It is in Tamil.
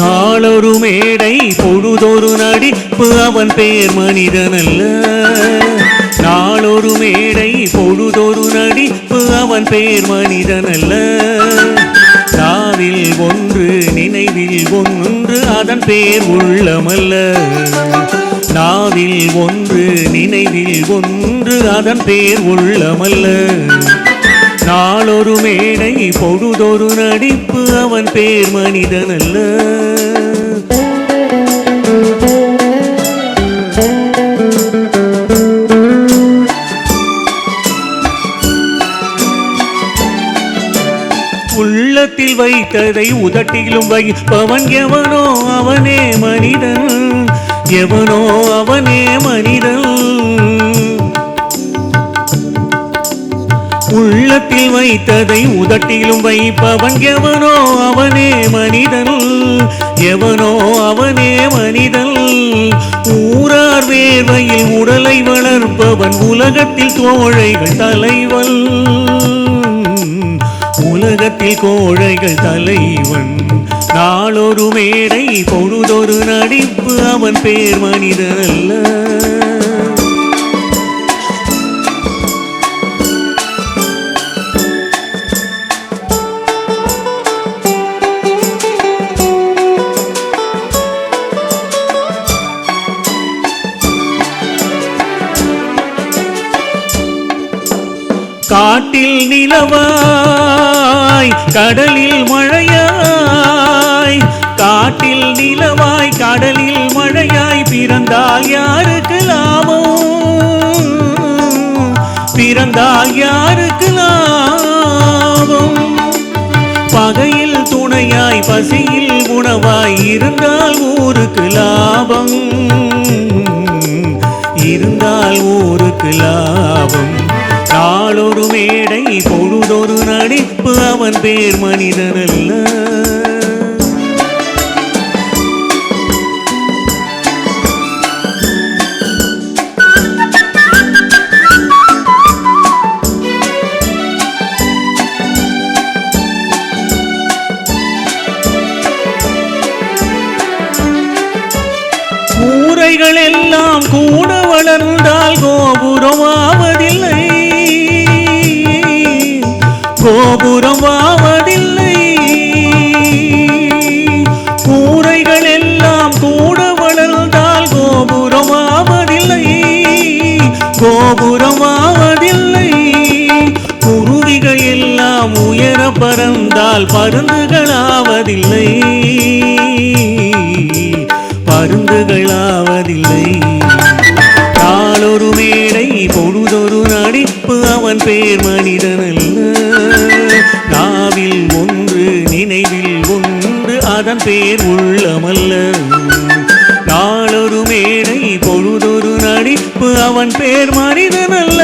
நாளொரு மேடை பொழுதொரு நடிப்பு அவன் பேர் மனிதனல்ல. நாளொரு மேடை பொழுதொரு நடிப்பு அவன் பேர் மனிதனல்ல. நாவில் ஒன்று நினைவில் ஒன்று அதன் பேர் உள்ளமல்ல. நாவில் ஒன்று நினைவில் ஒன்று அதன் பேர் உள்ளமல்ல. நாளொரு மேடை பொழுதொரு நடிப்பு அவன் பேர் மனிதனல்ல. உள்ளத்தில் வைத்ததை உதட்டிலும் வைப்பவன் எவனோ அவனே மனிதன். எவனோ அவனே மனிதன். உள்ளத்தில் வைத்ததை உதட்டிலும் வைப்பவன் எவனோ அவனே மனிதன். எவனோ அவனே மனிதன். ஊரார் வேர்வையில் உடலை வளர்ப்பவன். உலகத்தில் தோழைகள் தலைவன். உலகத்தில் கோழைகள் தலைவன். நாளொரு மேடை பொழுதொரு நடிப்பு அவன் பேர் மனிதன் அல்ல. காட்டில் நிலவாய் கடலில் மழையாய். காட்டில் நிலவாய் கடலில் மழையாய் பிறந்தால் யாருக்கு லாபம்? பிறந்தால் யாருக்கு லாபம்? பகையில் துணையாய் பசியில் உணவாய் இருந்தால் ஊருக்கு லாபம். இருந்தால் ஊருக்கு லாபம். நாளொரு மேடை பொழுதொரு நடிப்பு அவன் பேர் மனிதனல்ல. கூரைகள் எல்லாம் கூ தூரமாவதில்லை. ஆவதில்லை குருவிகள் எல்லாம் உயர பறந்தால் பருந்துகளாவதில்லை. பருந்துகளாவதில்லை. நாளொரு மேடை பொழுதொரு நடிப்பு அவன் பேர் மனிதன் அல்ல நாவில் ஒன்று நினைவில் ஒன்று அதன் பேர் உள்ளமல்ல. அவன் பேர் மனிதன் அல்ல